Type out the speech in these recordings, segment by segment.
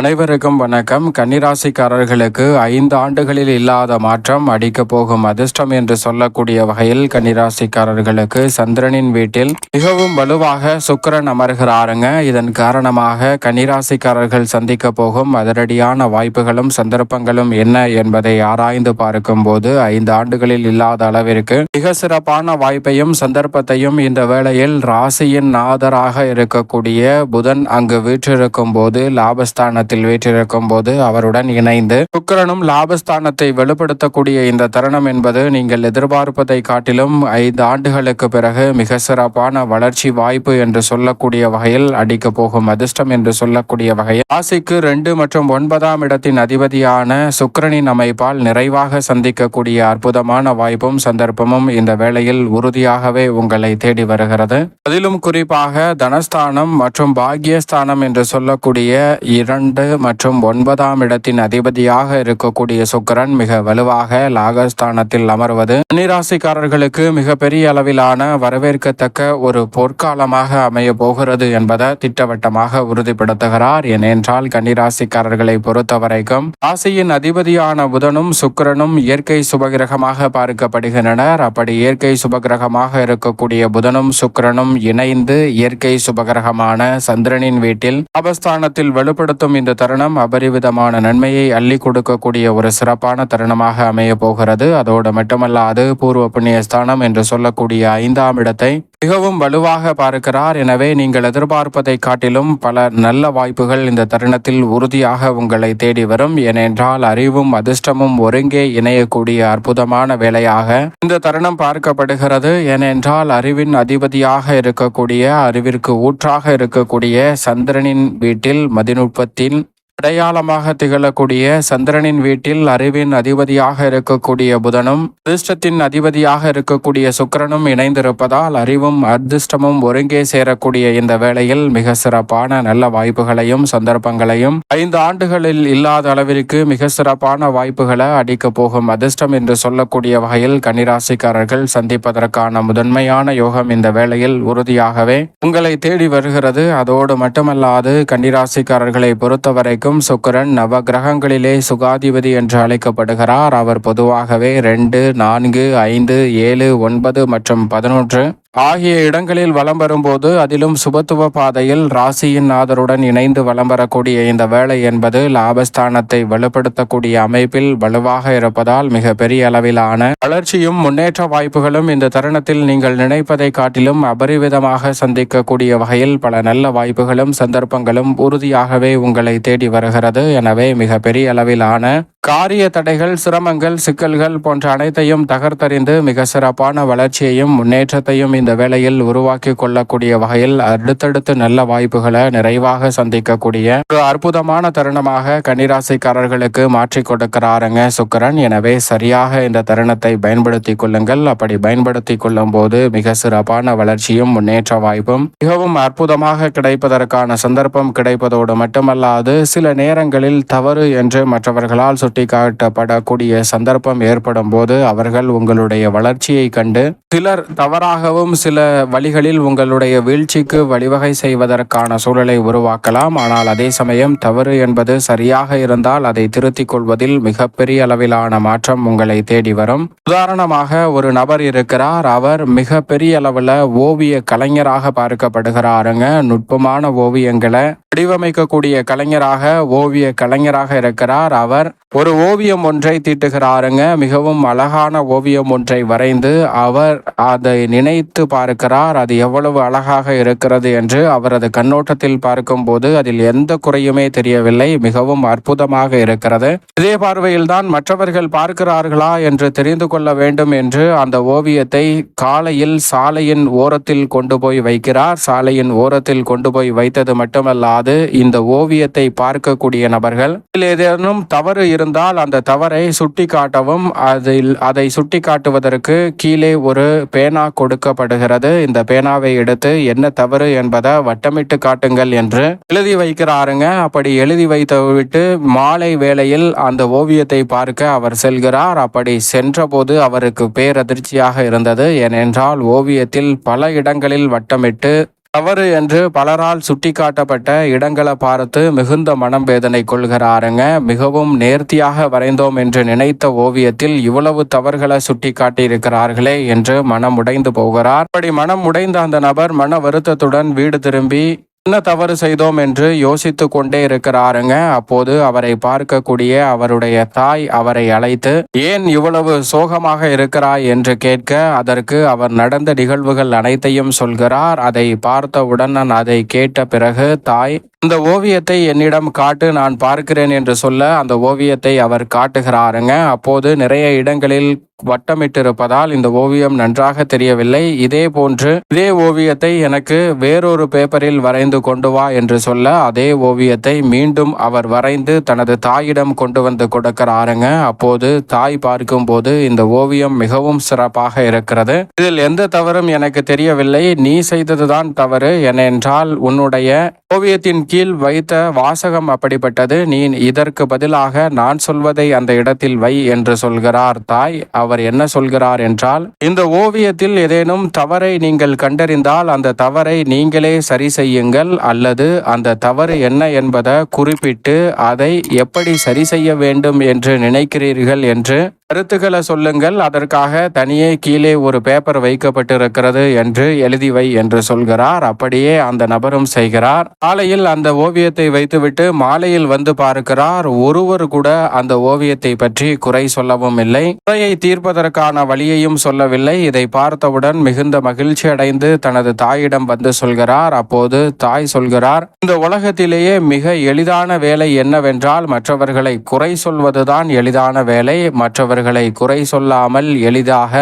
அனைவருக்கும் வணக்கம். கன்னிராசிக்காரர்களுக்கு ஐந்து ஆண்டுகளில் இல்லாத மாற்றம் அடிக்க போகும் அதிர்ஷ்டம் என்று சொல்லக்கூடிய வகையில் கன்னிராசிக்காரர்களுக்கு சந்திரனின் வீட்டில் மிகவும் வலுவாக சுக்கரன் அமர்கிறாருங்க. இதன் காரணமாக கன்னிராசிக்காரர்கள் சந்திக்க போகும் அதிரடியான வாய்ப்புகளும் சந்தர்ப்பங்களும் என்ன என்பதை ஆராய்ந்து பார்க்கும் போது ஐந்து ஆண்டுகளில் இல்லாத அளவிற்கு மிக சிறப்பான வாய்ப்பையும் சந்தர்ப்பத்தையும் இந்த வேளையில் ராசியின் நாதராக இருக்கக்கூடிய புதன் அங்கு வீற்றிருக்கும் போது லாபஸ்தான ஸ்தானத்தில் வீற்றிருக்கும் போது அவருடன் இணைந்து சுக்கரனும் லாபஸ்தானத்தை வெளிப்படுத்தக்கூடிய இந்த தருணம் என்பது நீங்கள் எதிர்பார்ப்பதை காட்டிலும் ஐந்து ஆண்டுகளுக்கு பிறகு மிக சிறப்பான வளர்ச்சி வாய்ப்பு என்று சொல்லக்கூடிய வகையில் அடிக்க போகும் அதிர்ஷ்டம் என்று சொல்லக்கூடிய வகையில் ராசிக்கு ரெண்டு மற்றும் ஒன்பதாம் இடத்தின் அதிபதியான சுக்கரனின் அமைப்பால் நிறைவாக சந்திக்கக்கூடிய அற்புதமான வாய்ப்பும் சந்தர்ப்பமும் இந்த வேளையில் உறுதியாகவே உங்களை தேடி வருகிறது. அதிலும் குறிப்பாக தனஸ்தானம் மற்றும் பாக்யஸ்தானம் என்று சொல்லக்கூடிய இரண்டு இரண்டு மற்றும் ஒன்பதாம் இடத்தின் அதிபதியாக இருக்கக்கூடிய சுக்கரன் மிக வலுவாக லாகஸ்தானத்தில் அமர்வது. கன்னிராசிக்காரர்களுக்கு மிகப்பெரிய பெரிய அளவிலான வரவேற்கத்தக்க ஒரு பொற்காலமாக அமைய போகிறது என்பதை திட்டவட்டமாக உறுதிப்படுத்துகிறார். ஏனென்றால் கன்னிராசிக்காரர்களை பொறுத்தவரைக்கும் ராசியின் அதிபதியான புதனும் சுக்கரனும் இயற்கை சுபகிரகமாக பார்க்கப்படுகின்றனர். அப்படி இயற்கை சுபகிரகமாக இருக்கக்கூடிய புதனும் சுக்கரனும் இணைந்து இயற்கை சுபகிரகமான சந்திரனின் வீட்டில் அபஸ்தானத்தில் வலுப்படுத்தும் இந்த தருணம் அபரிவிதமான நன்மையை அள்ளி கொடுக்கக்கூடிய ஒரு சிறப்பான தருணமாக அமைய போகிறது. அதோடு மட்டுமல்லாது பூர்வ புண்ணிய ஸ்தானம் என்று சொல்லக்கூடிய ஐந்தாம் இடத்தை மிகவும் வலுவாக பார்க்கிறார். எனவே நீங்கள் எதிர்பார்ப்பதை காட்டிலும் பல நல்ல வாய்ப்புகள் இந்த தருணத்தில் உறுதியாக உங்களை தேடி வரும். ஏனென்றால் அறிவும் அதிர்ஷ்டமும் ஒருங்கே இணையக்கூடிய அற்புதமான வேலையாக இந்த தருணம் பார்க்கப்படுகிறது. ஏனென்றால் அறிவின் அதிபதியாக இருக்கக்கூடிய அறிவிற்கு ஊற்றாக இருக்கக்கூடிய சந்திரனின் வீட்டில் மதிநுட்பத்தின் அடையாளமாக திகழக்கூடிய சந்திரனின் வீட்டில் அறிவின் அதிபதியாக இருக்கக்கூடிய புதனும் அதிர்ஷ்டத்தின் அதிபதியாக இருக்கக்கூடிய சுக்கரனும் இணைந்திருப்பதால் அறிவும் அதிர்ஷ்டமும் ஒருங்கே சேரக்கூடிய இந்த வேளையில் மிக சிறப்பான நல்ல வாய்ப்புகளையும் சந்தர்ப்பங்களையும் ஐந்து ஆண்டுகளில் இல்லாத அளவிற்கு மிக சிறப்பான வாய்ப்புகளை அடிக்கப் போகும் அதிர்ஷ்டம் என்று சொல்லக்கூடிய வகையில் கன்னிராசிக்காரர்கள் சந்திப்பதற்கான முதன்மையான யோகம் இந்த வேளையில் உறுதியாகவே உங்களை தேடி வருகிறது. அதோடு மட்டுமல்லாது கன்னிராசிக்காரர்களை பொறுத்தவரைக்கும் இருக்கும் சுக்கரன் நவ கிரகங்களிலே சுகாதிபதி என்று அழைக்கப்படுகிறார். அவர் பொதுவாகவே ரெண்டு நான்கு ஐந்து ஏழு ஒன்பது மற்றும் பதினொன்று. ஆகிய இடங்களில் வலம் வரும்போது அதிலும் சுபத்துவ பாதையில் ராசியின் நாதருடன் இணைந்து வலம் வரக்கூடிய இந்த வேலை என்பது லாபஸ்தானத்தை வலுப்படுத்தக்கூடிய அமைப்பில் வலுவாக இருப்பதால் மிக பெரிய அளவிலான வளர்ச்சியும் முன்னேற்ற வாய்ப்புகளும் இந்த தருணத்தில் நீங்கள் நினைப்பதை காட்டிலும் அபரிவிதமாக சந்திக்கக்கூடிய வகையில் பல நல்ல வாய்ப்புகளும் சந்தர்ப்பங்களும் உறுதியாகவே உங்களை தேடி வருகிறது. எனவே மிக பெரிய அளவிலான காரிய தடைகள் சிரமங்கள் சிக்கல்கள் போன்ற அனைத்தையும் தகர்த்தறிந்து மிக சிறப்பான வளர்ச்சியையும் முன்னேற்றத்தையும் இந்த வேளையில் உருவாக்கி கொள்ளக்கூடிய வகையில் அடுத்தடுத்து நல்ல வாய்ப்புகளை நிறைவாக சந்திக்கக்கூடிய ஒரு அற்புதமான தருணமாக கன்னிராசிக்காரர்களுக்கு மாற்றி கொடுக்கிறாருங்க சுக்கரன். எனவே சரியாக இந்த தருணத்தை பயன்படுத்தி கொள்ளுங்கள். அப்படி பயன்படுத்தி கொள்ளும் போது மிக சிறப்பான வளர்ச்சியும் முன்னேற்ற வாய்ப்பும் மிகவும் அற்புதமாக கிடைப்பதற்கான சந்தர்ப்பம் கிடைப்பதோடு மட்டுமல்லாது சில நேரங்களில் தவறு என்று மற்றவர்களால் சுட்டி காட்டப்படக்கூடிய சந்தர்ப்பம் ஏற்படும் போது அவர்கள் உங்களுடைய வளர்ச்சியை கண்டு சிலர் தவறாகவும் சில வழிகளில் உங்களுடைய வீழ்ச்சிக்கு வழிவகை செய்வதற்கான சூழலை உருவாக்கலாம். ஆனால் அதே சமயம் தவறு என்பது சரியாக இருந்தால் அதை திருத்திக் கொள்வதில் மிகப்பெரிய அளவிலான மாற்றம் உங்களை தேடி வரும். உதாரணமாக ஒரு நபர் இருக்கிறார். அவர் மிக பெரிய அளவில் ஓவிய கலைஞராக பார்க்கப்படுகிறாருங்க. நுட்பமான ஓவியங்களை வடிவமைக்கக்கூடிய கலைஞராக ஓவிய கலைஞராக இருக்கிறார். அவர் ஒரு ஓவியம் ஒன்றை தீட்டுகிறாருங்க. மிகவும் அழகான ஓவியம் ஒன்றை வரைந்து அவர் அதை நினைத்து பார்க்கிறார். அது எவ்வளவு அழகாக இருக்கிறது என்று அவரது கண்ணோட்டத்தில் பார்க்கும்போது அதில் எந்த குறையுமே தெரியவில்லை. மிகவும் அற்புதமாக இருக்கிறது. இதே பார்வையில்தான் மற்றவர்கள் பார்க்கிறார்களா என்று தெரிந்து கொள்ள வேண்டும் என்று அந்த ஓவியத்தை காலையில் சாலையின் ஓரத்தில் கொண்டு போய் வைக்கிறார். சாலையின் ஓரத்தில் கொண்டு போய் வைத்தது மட்டுமல்லாது இந்த ஓவியத்தை பார்க்கக்கூடிய நபர்கள் ஏதேனும் தவறு இருந்தால் அந்த தவறை சுட்டி காட்டவும் அதில் அதை சுட்டி காட்டுவதற்கு கீழே ஒரு பேனா கொடுக்கப்படுகிறது. இந்த பேனாவை எடுத்து என்ன தவறு என்பதை வட்டமிட்டு காட்டுங்கள் என்று எழுதி வைக்கிறாருங்க. அப்படி எழுதி வைத்து விட்டு மாலை வேளையில் அந்த ஓவியத்தை பார்க்க அவர் செல்கிறார். அப்படி சென்றபோது அவருக்கு பேரதிர்ச்சியாக இருந்தது. ஏனென்றால் ஓவியத்தில் பல இடங்களில் வட்டமிட்டு தவறு என்று பலரால் சுட்டிக்காட்டப்பட்ட இடங்களை பார்த்து மிகுந்த மனம் வேதனை கொள்கிறாருங்க. மிகவும் நேர்த்தியாக வரைந்தோம் என்று நினைத்த ஓவியத்தில் இவ்வளவு தவறுகளை சுட்டிக்காட்டி இருக்கிறார்களே என்று மனம் உடைந்து போகிறார். அப்படி மனம் உடைந்த அந்த நபர் மன வருத்தத்துடன் வீடு திரும்பி என்ன தவறு செய்தோம் என்று யோசித்து கொண்டே இருக்கிறாருங்க. அப்போது அவரை பார்க்கக்கூடிய அவருடைய தாய் அவரை அழைத்து ஏன் இவ்வளவு சோகமாக இருக்கிறாய்? என்று கேட்க அதற்கு அவர் நடந்த நிகழ்வுகள் அனைத்தையும் சொல்கிறார். அதை பார்த்தவுடன் நான் அதை கேட்ட பிறகு தாய் இந்த ஓவியத்தை என்னிடம் காட்டு நான் பார்க்கிறேன் என்று சொல்ல அந்த ஓவியத்தை அவர் காட்டுகிறாருங்க. அப்போது நிறைய இடங்களில் வட்டமிட்டிருப்பதால் இந்த ஓவியம் நன்றாக தெரியவில்லை. இதே போன்று இதே ஓவியத்தை எனக்கு வேறொரு பேப்பரில் வரைந்து கொண்டு வா என்று சொல்ல அதே ஓவியத்தை மீண்டும் அவர் வரைந்து தனது தாயிடம் கொண்டு வந்து கொடுக்கிறாருங்க. அப்போது தாய் பார்க்கும்போது இந்த ஓவியம் மிகவும் சிறப்பாக இருக்கிறது. இதில் எந்த தவறும் எனக்கு தெரியவில்லை. நீ செய்ததுதான் தவறு. ஏனென்றால் உன்னுடைய ஓவியத்தின் கீழ் வைத்த வாசகம் அப்படிப்பட்டது. நீ இதற்கு பதிலாக நான் சொல்வதை அந்த இடத்தில் வை என்று சொல்கிறார் தாய். அவர் என்ன சொல்கிறார் என்றால் இந்த ஓவியத்தில் ஏதேனும் தவறை நீங்கள் கண்டறிந்தால் அந்த தவறை நீங்களே சரி செய்யுங்கள் அல்லது அந்த தவறு என்ன என்பதை குறிப்பிட்டு அதை எப்படி சரி செய்ய வேண்டும் என்று நினைக்கிறீர்கள் என்று கருத்துக்களை சொல்லுங்கள். அதற்காக தனியே கீழே ஒரு பேப்பர் வைக்கப்பட்டிருக்கிறது என்று எழுதி வை என்று சொல்கிறார். அப்படியே அந்த நபரும் செய்கிறார். காலையில் அந்த ஓவியத்தை வைத்துவிட்டு மாலையில் வந்து பார்க்கிறார். ஒருவர் கூட அந்த ஓவியத்தை பற்றி குறை சொல்லவும் இல்லை. குறையை தீர்ப்பதற்கான வழியையும் சொல்லவில்லை. இதை பார்த்தவுடன் மிகுந்த மகிழ்ச்சி அடைந்து தனது தாயிடம் வந்து சொல்கிறார். அப்போது தாய் சொல்கிறார் இந்த உலகத்திலேயே மிக எளிதான வேலை என்னவென்றால் மற்றவர்களை குறை சொல்வதுதான் எளிதான வேலை. மற்றவர் மற்றவர்களை குறை சொல்லாமல் எளிதாக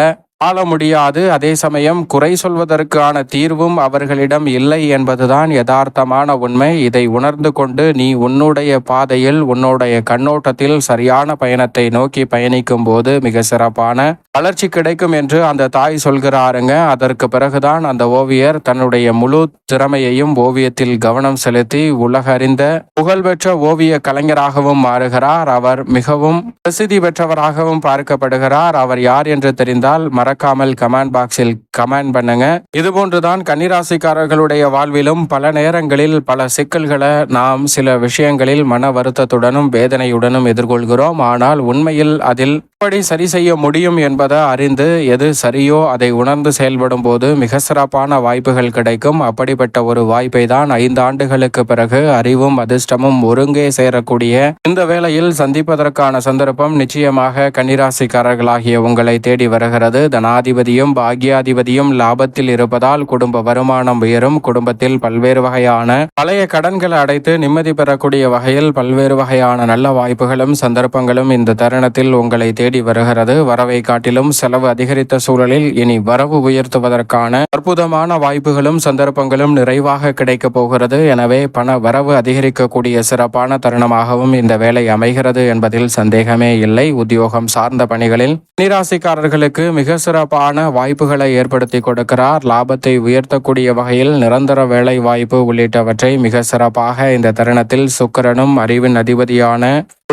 ஆள முடியாது. அதே சமயம் குறை சொல்வதற்கான தீர்வும் அவர்களிடம் இல்லை என்பதுதான் யதார்த்தமான உண்மை. இதை உணர்ந்து கொண்டு நீ உன்னுடைய பாதையில் உன்னுடைய கண்ணோட்டத்தில் சரியான பயணத்தை நோக்கி பயணிக்கும் போது மிக சிறப்பான வளர்ச்சி கிடைக்கும் என்று அந்த தாய் சொல்கிறாருங்க. அதற்கு பிறகுதான் அந்த ஓவியர் தன்னுடைய முழு திறமையையும் ஓவியத்தில் கவனம் செலுத்தி உலகறிந்த புகழ்பெற்ற ஓவிய கலைஞராகவும் மாறுகிறார். அவர் மிகவும் பிரசித்தி பெற்றவராகவும் பார்க்கப்படுகிறார். அவர் யார் என்று தெரிந்தால் மறக்காமல் கமெண்ட் பாக்ஸில் கமெண்ட் பண்ணுங்க. இதுபோன்றுதான் கன்னிராசிக்காரர்களுடைய வாழ்விலும் பல நேரங்களில் பல சிக்கல்களை நாம் சில விஷயங்களில் மன வருத்தத்துடனும் வேதனையுடனும் எதிர்கொள்கிறோம். ஆனால் உண்மையில் அதில் எப்படி சரி செய்ய முடியும் என்பது அறிந்து எது சரியோ அதை உணர்ந்து செயல்படும் போது மிக சிறப்பான வாய்ப்புகள் கிடைக்கும். அப்படிப்பட்ட ஒரு வாய்ப்பை தான் ஐந்து ஆண்டுகளுக்கு பிறகு அறிவும் அதிர்ஷ்டமும் ஒருங்கே சேரக்கூடிய இந்த வேளையில் சந்திப்பதற்கான சந்தர்ப்பம் நிச்சயமாக கன்னிராசிக்காரர்களாகிய உங்களை தேடி வருகிறது. தனாதிபதியும் பாக்யாதிபதியும் லாபத்தில் இருப்பதால் குடும்ப வருமானம் உயரும். குடும்பத்தில் பல்வேறு வகையான பழைய கடன்களை அடைத்து நிம்மதி பெறக்கூடிய வகையில் பல்வேறு வகையான நல்ல வாய்ப்புகளும் சந்தர்ப்பங்களும் இந்த தருணத்தில் உங்களை தேடி வருகிறது. வரவை காட்டிலும் செலவு அதிகரித்த சூழலில் இனி வரவு உயர்த்துவதற்கான அற்புதமான வாய்ப்புகளும் சந்தர்ப்பங்களும் நிறைவாக கிடைக்கப் போகிறது. எனவே பண வரவு அதிகரிக்கக்கூடிய சிறப்பான தருணமாகவும் இந்த வேலை அமைகிறது என்பதில் சந்தேகமே இல்லை. உத்தியோகம் சார்ந்த பணிகளில் நீராசிக்காரர்களுக்கு மிக சிறப்பான வாய்ப்புகளை ஏற்படுத்தி கொடுக்கிறார். லாபத்தை உயர்த்தக்கூடிய வகையில் நிரந்தர வேலை வாய்ப்பு உள்ளிட்டவற்றை மிக சிறப்பாக இந்த தருணத்தில் சுக்கரனும் அறிவின் அதிபதியான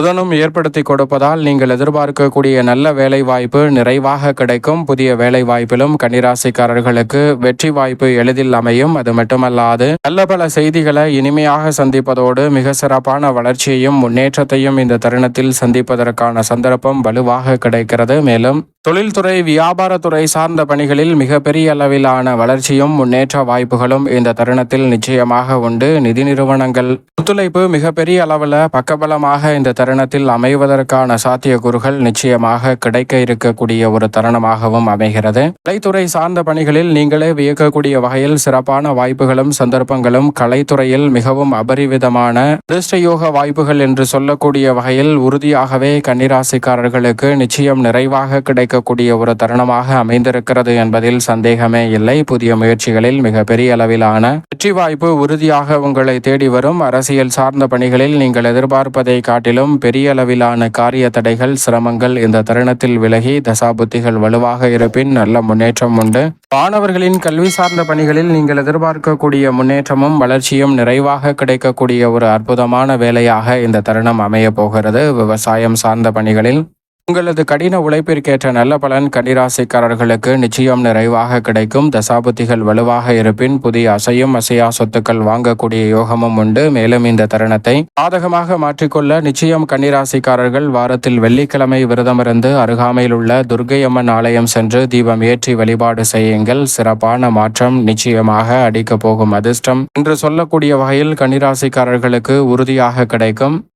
புதனும் ஏற்படுத்தி கொடுப்பதால் நீங்கள் எதிர்பார்க்கக்கூடிய நல்ல வேலை வாய்ப்பு நிறை நிறைவாக கிடைக்கும். புதிய வேலை வாய்ப்பிலும் கன்னிராசிக்காரர்களுக்கு வெற்றி வாய்ப்பு எளிதில் அமையும். அது மட்டுமல்லாது நல்ல பல செய்திகளை இனிமையாக சந்திப்பதோடு மிக சிறப்பான வளர்ச்சியையும் முன்னேற்றத்தையும் இந்த தருணத்தில் சந்திப்பதற்கான சந்தர்ப்பம் வலுவாக கிடைக்கிறது. மேலும் தொழில்துறை வியாபாரத்துறை சார்ந்த பணிகளில் மிகப்பெரிய அளவிலான வளர்ச்சியும் முன்னேற்ற வாய்ப்புகளும் இந்த தருணத்தில் நிச்சயமாக உண்டு. நிதி நிறுவனங்கள் ஒத்துழைப்பு மிகப்பெரிய அளவில் பக்கபலமாக இந்த தருணத்தில் அமைவதற்கான சாத்தியக்கூறுகள் நிச்சயமாக கிடைக்க இருக்கக்கூடிய ஒரு தருணமாகவும் அமைகிறது. கலைத்துறை சார்ந்த பணிகளில் நீங்களே வியக்கக்கூடிய வகையில் சிறப்பான வாய்ப்புகளும் சந்தர்ப்பங்களும் கலைத்துறையில் மிகவும் அபரிவிதமான அதிர்ஷ்டயோக வாய்ப்புகள் என்று சொல்லக்கூடிய வகையில் உறுதியாகவே கன்னிராசிக்காரர்களுக்கு நிச்சயம் நிறைவாக கிடைக்கக்கூடிய ஒரு தருணமாக அமைந்திருக்கிறது என்பதில் சந்தேகமே இல்லை. புதிய முயற்சிகளில் மிக பெரிய அளவிலான வெற்றி வாய்ப்பு உறுதியாக உங்களை தேடி வரும். அரசியல் சார்ந்த பணிகளில் நீங்கள் எதிர்பார்ப்பதை காட்டிலும் பெரிய அளவிலான காரிய தடைகள் சிரமங்கள் இந்த தருணத்தில் விலகி தசாபுத்திகள் வலுவாக இருப்பின் நல்ல முன்னேற்றம் உண்டு. மாணவர்களின் கல்வி சார்ந்த பணிகளில் நீங்கள் எதிர்பார்க்கக்கூடிய முன்னேற்றமும் வளர்ச்சியும் நிறைவாக கிடைக்கக்கூடிய ஒரு அற்புதமான வேலையாக இந்த தருணம் அமைய போகிறது. விவசாயம் சார்ந்த பணிகளில் உங்களது கடின உழைப்பிற்கேற்ற நல்ல பலன் கன்னிராசிக்காரர்களுக்கு நிச்சயம் நிறைவாக கிடைக்கும். தசாபுத்திகள் வலுவாக இருப்பின் புதிய அசையும் அசையா சொத்துக்கள் வாங்கக்கூடிய யோகமும் உண்டு. மேலும் இந்த தருணத்தை சாதகமாக மாற்றிக்கொள்ள நிச்சயம் கன்னிராசிக்காரர்கள் வாரத்தில் வெள்ளிக்கிழமை விரதமிருந்து அருகாமையில் உள்ள துர்க்கையம்மன் ஆலயம் சென்று தீபம் ஏற்றி வழிபாடு செய்யுங்கள். சிறப்பான மாற்றம் நிச்சயமாக அடிக்கப் போகும் அதிர்ஷ்டம் என்று சொல்லக்கூடிய வகையில் கன்னிராசிக்காரர்களுக்கு உறுதியாக கிடைக்கும்.